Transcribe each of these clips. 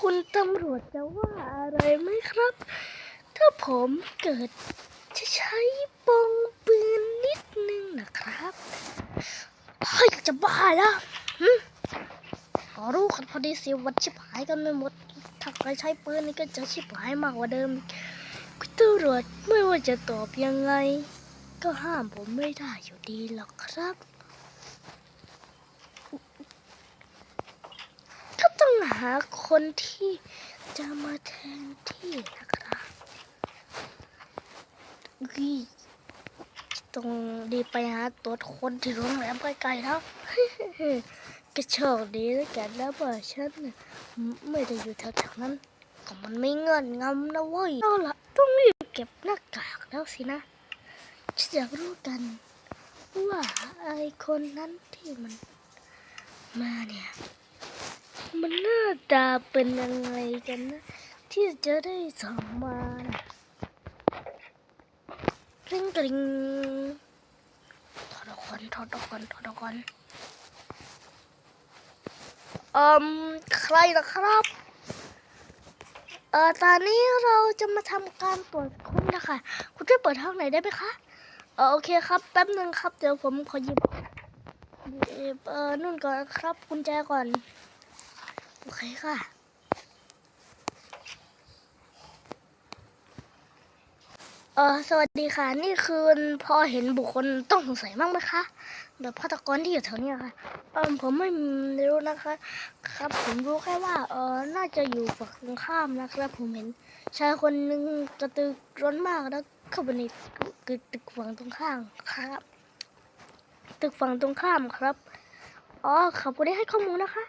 คุณตำรวจจะว่าอะไรไหมครับ ถ้าผมเกิดจะใช้ปองปืนนิดนึงนะครับเฮ้ยจะบ้าแล้วหึขอรู้กันพอดีสิวันชิบหายกันไม่หมด ถ้าใครใช้ปืนนี่ก็จะชิบหายมากกว่าเดิมคุณตำรวจไม่ว่าจะตอบยังไง ก็ห้ามผมไม่ได้อยู่ดีหรอกครับ ก็ต้อง หาคนที่จะมาแทนที่นะครับวิต้องดีไปหาตัวคนที่โรงแรมใกลๆแล้วก็โชคดีแล้วกันนะว่ฉันไม่ได้อยู่แถวๆนั้นก็มันไม่เงินงำนะเว้ยเอาละต้องรีบเก็บหน้ากากแล้วสินะฉันอยากรู้กัน ว่าไอคนนั้นที่มันมาเนี่ย มันหน้าตาเป็นยังไงกันนะ ที่จะได้ส่งมานกริ๊งกริ๊งถอดออกก่อนถอดออกก่อนถอดออกก่อนเอ่มใครนะครับเอ่อตอนนี้เราจะมาทำการตรวจค้นนะคะ คุณช่วยเปิดห้องไหนได้ไหมคะเออโอเคครับแป๊บหนึ่งครับ เดี๋ยวผมขอหยิบเอ่อนุ่นก่อนครับกุญแจก่อน อเคค่ะเออสวัสดีค่ะ นี่คือพอเห็นบุคคลต้องสงสัยบ้างไหมคะ แบบฆาตกรที่อยู่แถวนี้ค่ะ เออผมไม่รู้นะคะ ครับ ผมรู้แค่ว่า เออน่าจะอยู่ฝั่งตรงข้ามนะครับ ผมเห็นชายคนหนึ่งกระตือร้อนมากแล้วเข้าไปในตึกตึกฝั่งตรงข้ามครับ ตึกฝั่งตรงข้ามครับ อ๋อขอบคุณที่ให้ข้อมูลนะคะ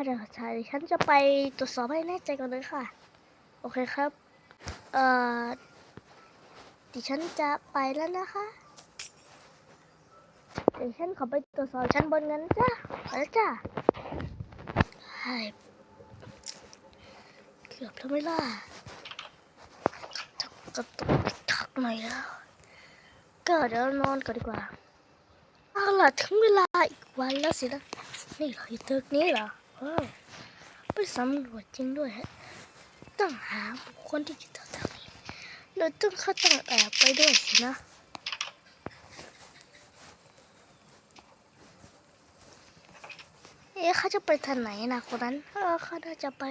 ถ้าเดี๋ยวใช่ฉันจะไปตรวจสอบให้แน่ใจก่อนเลยค่ะ โอเคครับ เอ่อดิฉันจะไปแล้วนะคะเดี๋ยวฉันขอไปตรวจสอบชั้นบนกันจ้าไปแล้วจ้าเกือบแล้วไม่ล่ะกระตุกทักหน่อยแล้ว ก็เดี๋ยวนอนก่อนดีกว่าเอาล่ะถึงเวลาอีกวันแล้วสินะนี่เหรออยู่ตึกนี้เหรอ ไปสำรวจจริงด้วยฮะต้องหาบุคคลที่อยู่แถวๆนี้แล้วต้องเขาต้องแอบไปด้วยสินะเอ๊ะเขาจะไปทางไหนนะคนนั้นเออเขาน่าจะไป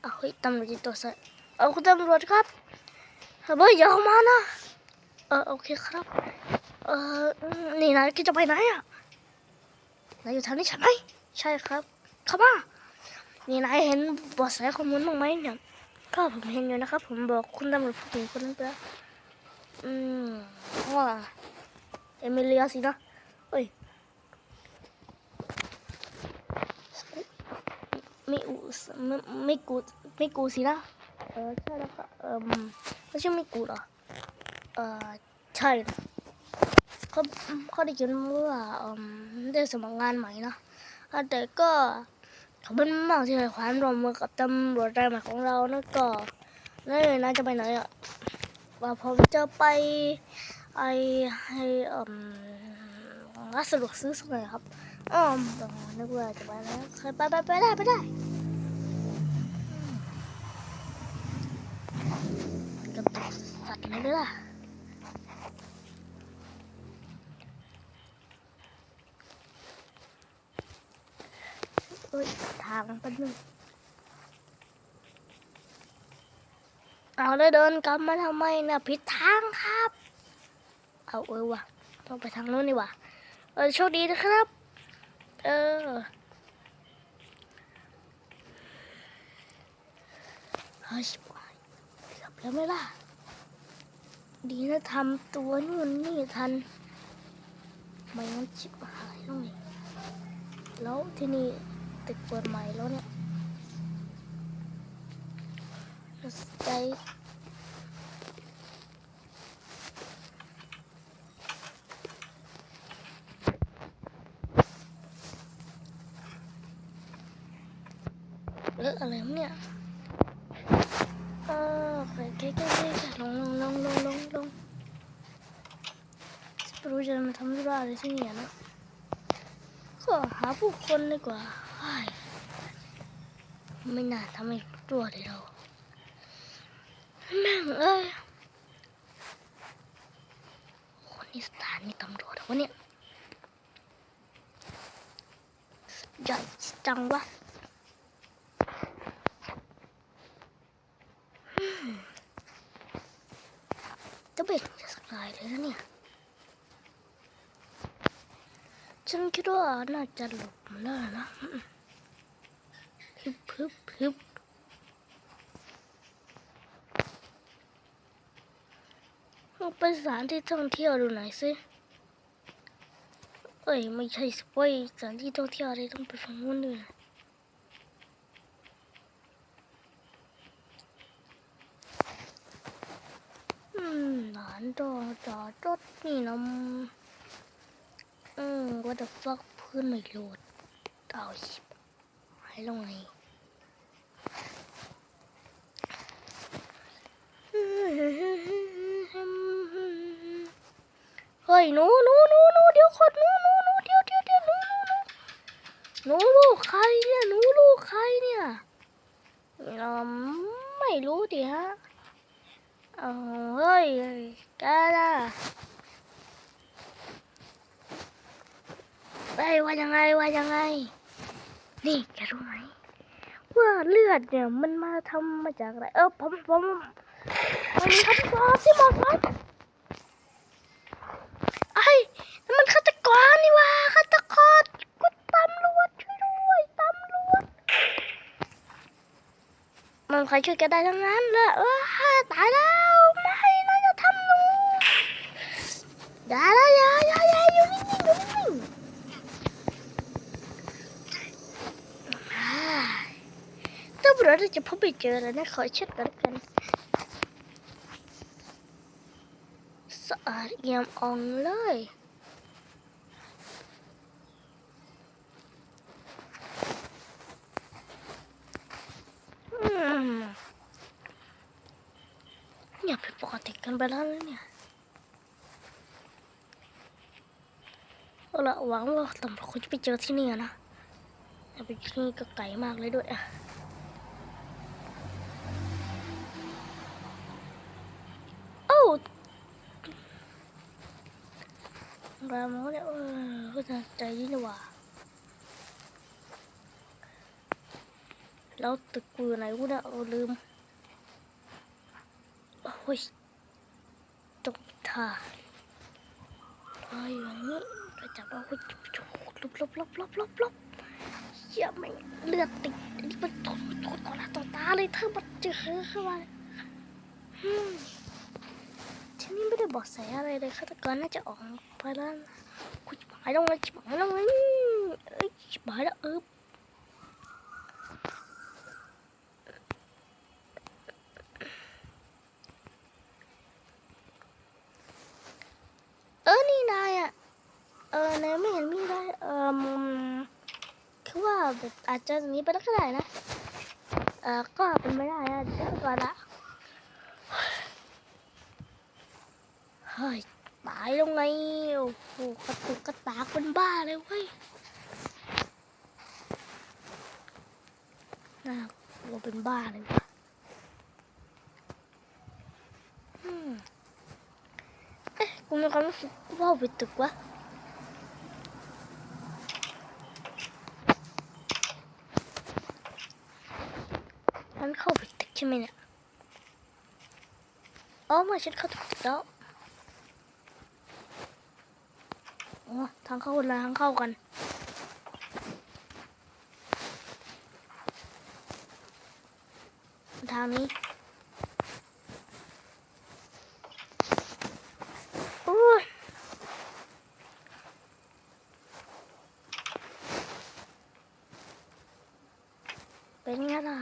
เอาเฮ้ยตำรวจตัวสเอาคุณตำรวจครับเฮ้ยอย่าเข้ามานะเออโอเคครับ เออนี่นายคิดจะไปไหนอะนายอยู่แถวนี้ใช่ไหม ใช่ครับเข้ามานี่นายเห็นบาะแสข้อมูลบ้างไหมเนี่ยก็ผมเห็นอยู่นะครับ ผมบอกคุณตำรวจผู้หญิงคนนั้นไปแล้วอืมว่าเอมิเลียสินะเอ้ยไม่อูสไม่ไม่กูไม่กูสินะเออใช่แล้วก็เออไม่ใช่ไม่กูเหรอเออใช่เขาเขาได้ยินว่าเออได้สมัครงานใหม่นะ แต่ก็ขอบคุณมากที่ให้ความร่วมมือกับตำรวจรายใหม่ของเรานะก็นั่นเลยจะไปไหนอะว่าผมจะไปไอให้อ่มร้านสะดวกซื้อสักหน่อยครับอ๋อนึกว่าจะไปแล้วเคยไปไปไปได้ไปได้กระตุกสัตว์ไหมล่ะ เอ้ยทางแป๊บนึงเอาแล้วเดินกลับมาทำไมนะผิดทางครับ เอาเออว่ะต้องไปทางโน้นนี่ว่ะเออโชคดีนะครับ เออเฮ้ยชิบหายเกือบแล้วไหมล่ะ ดีนะทำตัวนู่นนี่ทันไม่งั้นชิบหายแล้วนี่แล้วที่นี่ ตึกเปิดใหม่แล้วเนี่ยใจเอออะไรเนี่ยเออโอเคโอเคโอเคลงลงลงลงลงไม่รู้จะมาทำธุระอะไรที่นี่อะ นะก็หาผู้คนดีกว่า ไม่น่าทำให้ตัวเลยเราแม่งเอ้ยคนนี้สถานีตำรวจวะเนี่ยสุดยอดจังวะจะเบ็ดจะสกายเลยนะเนี่ย ฉันคิดว่าน่าจะหลบมาได้นะฮึบฮึบฮึบลองไปสถานที่ท่องเที่ยวดูหน่อยสิเอ้ยไม่ใช่สิเว้ยสถานที่ท่องเที่ยวอะไรต้องไปฝั่งนู้นด้วยนะอืมร้านจอจอจดนี่นะ อืม what the fuck เพื่อนไม่โหลดเอาชิบหายลงไงเฮ้ยหนูหนูหนูหนูเดี๋ยวขดหนูหนูหนูเดี๋ยวเดี๋ยวเดี๋ยวหนูหนูหนูหนูลูกใครเนี่ยหนูลูกใครเนี่ยอืมไม่รู้ดิฮะเอาเฮ้ยกล่ะเฮ้ย ว่ายังไงว่ายังไง นี่แกรู้ไหมว่าเลือดเนี่ยมันมาทำมาจากอะไร เออผมผมผมทำความที่หมอครับไอ้นั่นมันฆาตกรนี่ว่าฆาตกรกูตำรวจช่วยด้วยตำรวจมันใครช่วยแกได้ทั้งนั้นแหละเออตายแล้วไม่นะอย่าทำหนูอย่าละอย่าอย่าอย่าอยู่นิ่งๆอยู่นิ่งๆอ่า ตำรวจจะพบไปเจอแล้วนะ ขอเช็ดกันกันสะอาดเอี่ยมอ่องเลยอืมอย่าไปปกติกันไปแล้วนะเนี่ยเอาละหวังว่าตำรวจคงจะไปเจอที่นี่นะแต่ไปที่นี่ก็ไกลมากเลยด้วยอะ แรมเขาเนี่ยเออก็จะใจดีนี่หว่าแล้วตึกกูไหนกูเนี่ยเอาลืมโอ้ยตกท่าลอยอยู่างนี้เราจับเอาคุยลบลบลบลบลบลบเหี้ยไม่งเลือดติดอันนี้มันตกตกต่อหน้าต่อตาเลยเธอมาเจอเข้ามาอืม ไม่ได้บอกแสอะไรเลยฆาตกรน่าจะออกไปแล้วนะกูจะหายลงเลยจะหายลงเลยเอ้ยจะหายแล้วเออเออนี่นายอะเออนายไม่เห็นมีได้เออคือว่าแบบอาจจะหนีไปแล้วก็ได้นะ เออก็เป็นไม่ได้อะเดี๋ยวก่อนละ ฮ้ยตายแล้วไงโอ้โหกระตุกกระตากเป็นบ้าเลยเว้ยน่ากลัวเป็นบ้าเลยว่ะอืมเอ๊ะกูมีความรู้สึกว่าไปตึกวะฉันเข้าไปตึกใช่ไหมเนี่ยอ๋อไมาฉันเข้าตึกแล้ว อ๋อทางเข้าคนละทางเข้ากันทางนี้เป็นไงล่ะ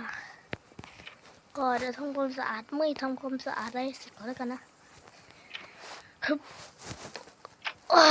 ก็เดี๋ยวทำความสะอาดไม่ทำความสะอาดอะไรเสร็จก่อนแล้วกันนะฮึบ อ้า